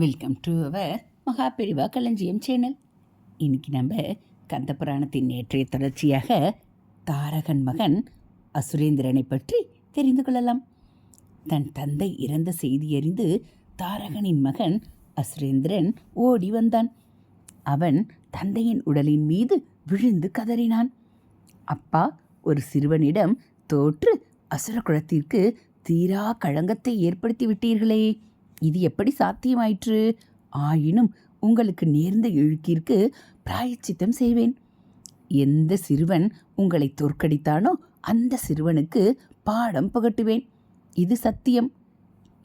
Welcome to our Maha Periyava களஞ்சியம் channel இன்னைக்கு நம்ம கந்த புராணத்தின் நேற்றைய தொடர்ச்சியாக தாரகன் மகன் அசுரேந்திரனை பற்றி தெரிந்து கொள்ளலாம். தன் தந்தை இறந்த செய்தி அறிந்து தாரகனின் மகன் அசுரேந்திரன் ஓடி வந்தான். அவன் தந்தையின் உடலின் மீது விழுந்து கதறினான். அப்பா ஒரு சிறுவனிடம் தோற்று அசுர குலத்திற்கு தீரா களங்கத்தை ஏற்படுத்தி விட்டீர்களே. இது எப்படி சாத்தியமாயிற்று? ஆயினும் உங்களுக்கு நேர்ந்த இழுக்கிற்கு பிராயச்சித்தம் செய்வேன். எந்த சிறுவன் உங்களை தோற்கடித்தானோ அந்த சிறுவனுக்கு பாடம் புகட்டுவேன். இது சத்தியம்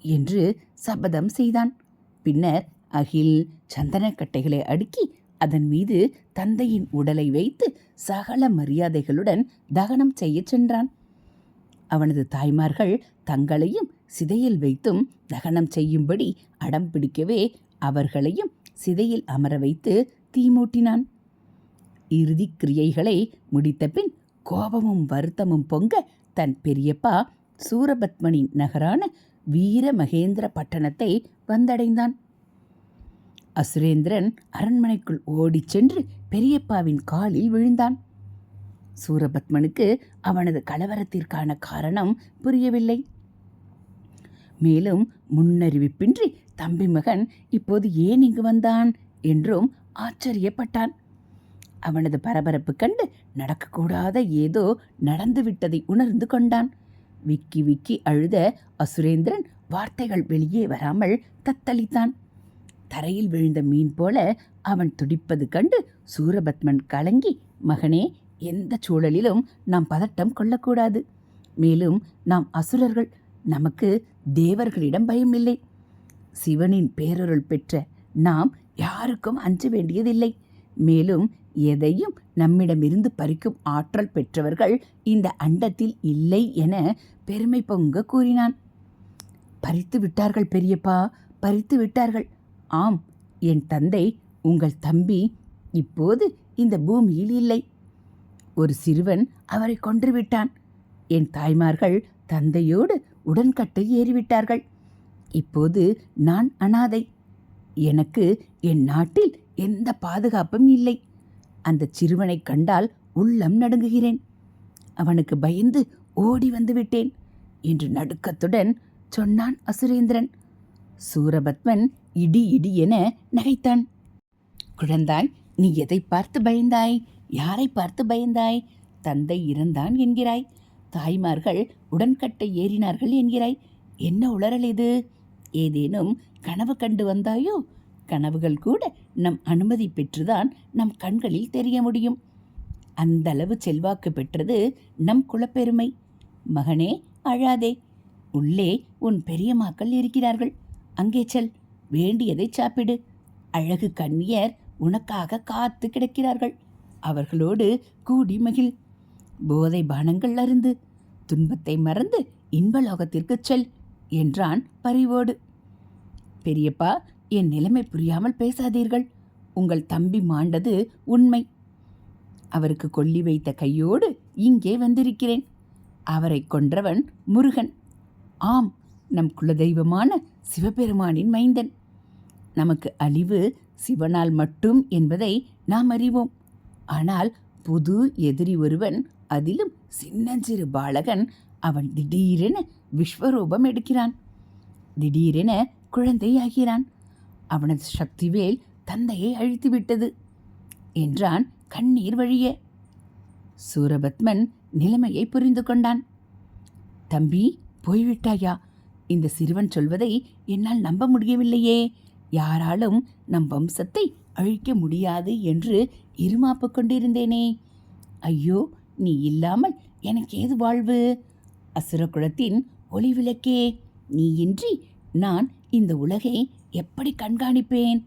என்று சபதம் செய்தான். பின்னர் அகில் சந்தனக்கட்டைகளை அடுக்கி அதன் மீது தந்தையின் உடலை வைத்து சகல மரியாதைகளுடன் தகனம் செய்யச் சென்றான். அவனது தாய்மார்கள் தங்களையும் சிதையில் வைத்தும் தகனம் செய்யும்படி அடம் பிடிக்கவே அவர்களையும் சிதையில் அமர வைத்து தீமூட்டினான் இறுதி கிரியைகளை முடித்தபின் கோபமும் வருத்தமும் பொங்க தன் பெரியப்பா சூரபத்மனின் நகரான வீர மகேந்திர பட்டணத்தை வந்தடைந்தான். அசுரேந்திரன் அரண்மனைக்குள் ஓடிச் சென்று பெரியப்பாவின் காலில் விழுந்தான். சூரபத்மனுக்கு அவனது கலவரத்திற்கான காரணம் புரியவில்லை. மேலும் முன்னறிவிப்பின்றி தம்பி மகன் இப்போது ஏன் இங்கு வந்தான்? என்றும் ஆச்சரியப்பட்டான். அவனது பரபரப்பு கண்டு நடக்கக்கூடாத ஏதோ நடந்துவிட்டதை உணர்ந்து கொண்டான். விக்கி விக்கி அழுத அசுரேந்திரன் வார்த்தைகள் வெளியே வராமல் தத்தளித்தான். தரையில் விழுந்த மீன் போல அவன் துடிப்பது கண்டு சூரபத்மன் கலங்கி மகனே எந்த சூழலிலும் நாம் பதட்டம் கொள்ளக்கூடாது. மேலும் நாம் அசுரர்கள் நமக்கு தேவர்களிடம் பயம் இல்லை சிவனின் பேரருள் பெற்ற நாம் யாருக்கும் அஞ்ச வேண்டியதில்லை. மேலும் எதையும் நம்மிடமிருந்து பறிக்கும் ஆற்றல் பெற்றவர்கள் இந்த அண்டத்தில் இல்லை என பெருமை பொங்க கூறினான். பறித்து விட்டார்கள் பெரியப்பா பறித்து விட்டார்கள். ஆம் என் தந்தை உங்கள் தம்பி இப்போது இந்த பூமியில் இல்லை. ஒரு சிறுவன் அவரை கொன்றுவிட்டான் என் தாய்மார்கள் தந்தையோடு உடன்கட்டை ஏறிவிட்டார்கள். இப்போது நான் அனாதை. எனக்கு என் நாட்டில் எந்த பாதுகாப்பும் இல்லை. அந்த சிறுவனை கண்டால் உள்ளம் நடுங்குகிறேன். அவனுக்கு பயந்து ஓடி வந்து விட்டேன் என்று நடுக்கத்துடன் சொன்னான் அசுரேந்திரன். சூரபத்மன் இடி இடி என நகைத்தான். குழந்தாய் நீ எதை பார்த்து பயந்தாய்? யாரை பார்த்து பயந்தாய்? தந்தை இறந்தான் என்கிறாய். தாய்மார்கள் உடன்கட்டை ஏறினார்கள் என்கிறாய். என்ன உளறல் இது? ஏதேனும் கனவு கண்டு வந்தாயோ? கனவுகள் கூட நம் அனுமதி பெற்றுதான் நம் கண்களில் தெரிய முடியும். அந்த அளவு செல்வாக்கு பெற்றது நம் குலப்பெருமை. மகனே அழாதே. உள்ளே உன் பெரியம்மாக்கள் இருக்கிறார்கள். அங்கே செல். வேண்டியதை சாப்பிடு. அழகு கண்ணியர் உனக்காக காத்து கிடக்கிறார்கள். அவர்களோடு கூடி மகிழ். போதை பானங்கள் அருந்து துன்பத்தை மறந்து இன்பலோகத்திற்கு செல் என்றான் பரிவோடு. பெரியப்பா என் நிலைமை புரியாமல் பேசாதீர்கள். உங்கள் தம்பி மாண்டது உண்மை. அவருக்கு கொல்லி வைத்த கையோடு இங்கே வந்திருக்கிறேன். அவரை கொன்றவன் முருகன். ஆம் நம் குலதெய்வமான சிவபெருமானின் மைந்தன். நமக்கு அழிவு சிவனால் மட்டும் என்பதை நாம் அறிவோம். ஆனால் புது எதிரி ஒருவன் அதிலும் சின்னஞ்சிறு பாலகன் அவன் திடீரென விஸ்வரூபம் எடுக்கிறான். திடீரென குழந்தையாகிறான். அவனது சக்திவேல் தந்தையை அழித்துவிட்டது என்றான் கண்ணீர் வழிய. சூரபத்மன் நிலைமையை புரிந்து கொண்டான். தம்பி போய்விட்டாயா? இந்த சிறுவன் சொல்வதை என்னால் நம்ப முடியவில்லையே. யாராலும் நம் வம்சத்தை அழிக்க முடியாது என்று இருமாப்பு கொண்டிருந்தேனே. ஐயோ நீ இல்லாமல் எனக்கு ஏது வாழ்வு? அசுரகுலத்தின் ஒளிவிளக்கே நீ இன்றி நான் இந்த உலகை எப்படி கண்காணிப்பேன்?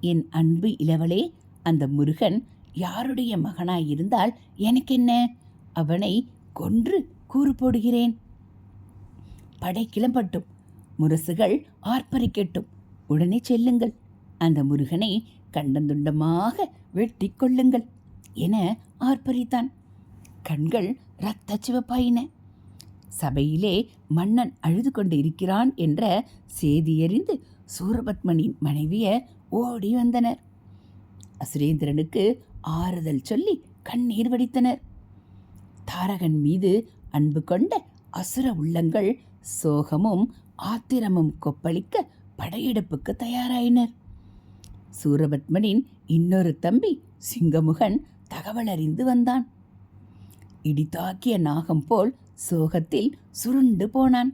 என் அன்பு இளவலே அந்த முருகன் யாருடைய மகனாயிருந்தால் எனக்கென்ன? அவனை கொன்று கூறு போடுகிறேன். படை கிளம்பட்டும் முரசுகள் ஆர்ப்பரிக்கட்டும். உடனே செல்லுங்கள். அந்த முருகனை கண்டந்துண்டமாக வெட்டி கொள்ளுங்கள் என ஆர்ப்பரித்தான். கண்கள் இரத்த சிவப்பாயின சபையிலே மன்னன் அழுது கொண்டு இருக்கிறான் என்ற செய்தியறிந்து சூரபத்மனின் மனைவிய ஓடி வந்தனர். அசுரேந்திரனுக்கு ஆறுதல் சொல்லி கண்ணீர் வடித்தனர். தாரகன் மீது அன்பு கொண்ட அசுர உள்ளங்கள் சோகமும் ஆத்திரமும் கொப்பளிக்க படையெடுப்புக்கு தயாராயினர். சூரபத்மனின் இன்னொரு தம்பி சிங்கமுகன் தகவல் அறிந்து வந்தான். இடிதாக்கிய நாகம் போல் சோகத்தில் சுருண்டு போனான்.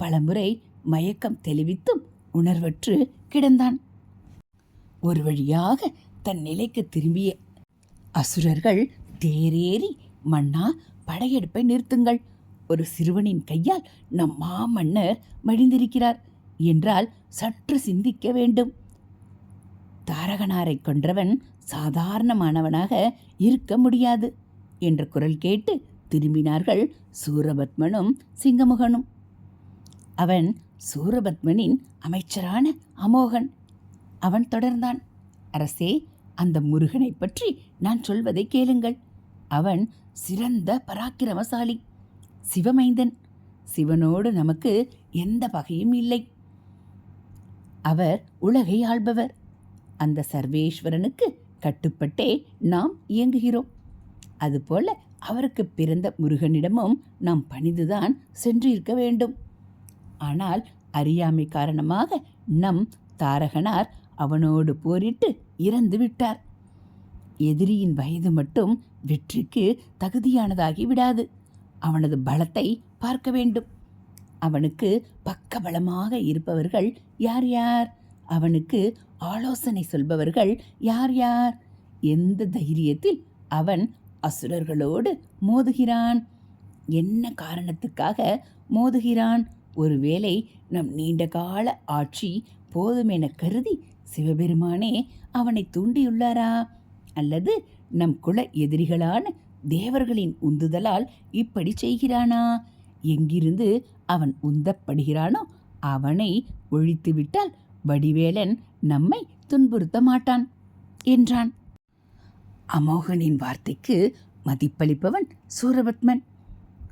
பலமுறை மயக்கம் தெளிவித்தும் உணர்வற்று கிடந்தான். ஒரு வழியாக தன் நிலைக்கு திரும்பிய அசுரர்கள் தேரேறி மன்னா படையெடுப்பை நிறுத்துங்கள். ஒரு சிறுவனின் கையால் நம் மாமன்னர் மடிந்திருக்கிறார் என்றால் சற்று சிந்திக்க வேண்டும். தாரகனாரை கொன்றவன் சாதாரணமானவனாக இருக்க முடியாது. என்ற குரல் கேட்டு திரும்பினார்கள் சூரபத்மனும் சிங்கமுகனும். அவன் சூரபத்மனின் அமைச்சரான அமோகன். அவன் தொடர்ந்தான். அரசே அந்த முருகனை பற்றி நான் சொல்வதை கேளுங்கள். அவன் சிறந்த பராக்கிரமசாலி சிவமைந்தன். சிவனோடு நமக்கு எந்த பகையும் இல்லை. அவர் உலகை ஆள்பவர். அந்த சர்வேஸ்வரனுக்கு கட்டுப்பட்டே நாம் இயங்குகிறோம். அதுபோல அவருக்கு பிறந்த முருகனிடமும் நாம் பணிந்துதான் சென்றிருக்க வேண்டும். ஆனால் அறியாமை காரணமாக நம் தாரகனார் அவனோடு போரிட்டு இறந்து விட்டார். எதிரியின் வயது மட்டும் வெற்றிக்கு தகுதியானதாகி விடாது. அவனது பலத்தை பார்க்க வேண்டும். அவனுக்கு பக்கபலமாக இருப்பவர்கள் யார் யார்? அவனுக்கு ஆலோசனை சொல்பவர்கள் யார் யார்? எந்த தைரியத்தில் அவன் அசுரர்களோடு மோதுகிறான். என்ன காரணத்துக்காக மோதுகிறான்? ஒருவேளை நம் நீண்ட கால ஆட்சி போதுமென கருதி சிவபெருமானே அவனை தூண்டியுள்ளாரா? அல்லது நம் குல எதிரிகளான தேவர்களின் உந்துதலால் இப்படி செய்கிறானா? எங்கிருந்து அவன் உந்தப்படுகிறானோ அவனை ஒழித்துவிட்டால் வடிவேலன் நம்மை துன்புறுத்த மாட்டான் என்றான். அமோகனின் வார்த்தைக்கு மதிப்பளிப்பவன் சூரபத்மன்.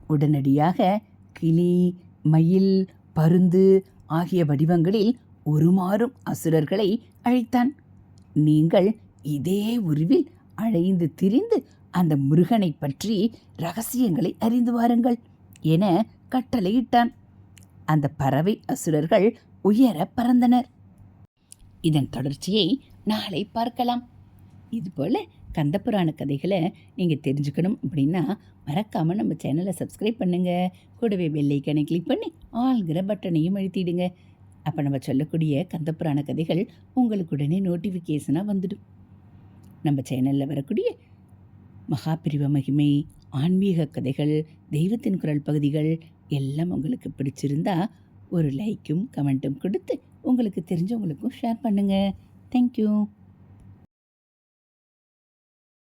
உடனடியாக கிளி மயில் பருந்து ஆகிய வடிவங்களில் உருமாறும் அசுரர்களை அழைத்தான். நீங்கள் இதே உருவில் அழைந்து திரிந்து அந்த முருகனை பற்றி ரகசியங்களை அறிந்து வாருங்கள் என கட்டளையிட்டான். அந்த பறவை அசுரர்கள் உயர பறந்தனர். இதன் தொடர்ச்சியை நாளை பார்க்கலாம். இதுபோல் கந்தபுராண கதைகளை நீங்கள் தெரிஞ்சுக்கணும் அப்படின்னா மறக்காமல் நம்ம சேனலை சப்ஸ்கிரைப் பண்ணுங்கள் கூடவே பெல்லைக்கனை கிளிக் பண்ணி ஆள்கிற பட்டனையும் அழுத்திடுங்க. அப்போ நம்ம சொல்லக்கூடிய கந்தபுராண கதைகள் உங்களுக்கு உடனே நோட்டிஃபிகேஷனாக வந்துடும். நம்ம சேனலில் வரக்கூடிய மகாபிரிவ மகிமை ஆன்மீக கதைகள் தெய்வத்தின் குரல் பகுதிகள் எல்லாம் உங்களுக்கு பிடிச்சிருந்தா ஒரு லைக்கும் கமெண்ட்டும் கொடுத்து உங்களுக்கு தெரிஞ்சவங்களுக்கும் ஷேர் பண்ணுங்கள் தேங்க்யூ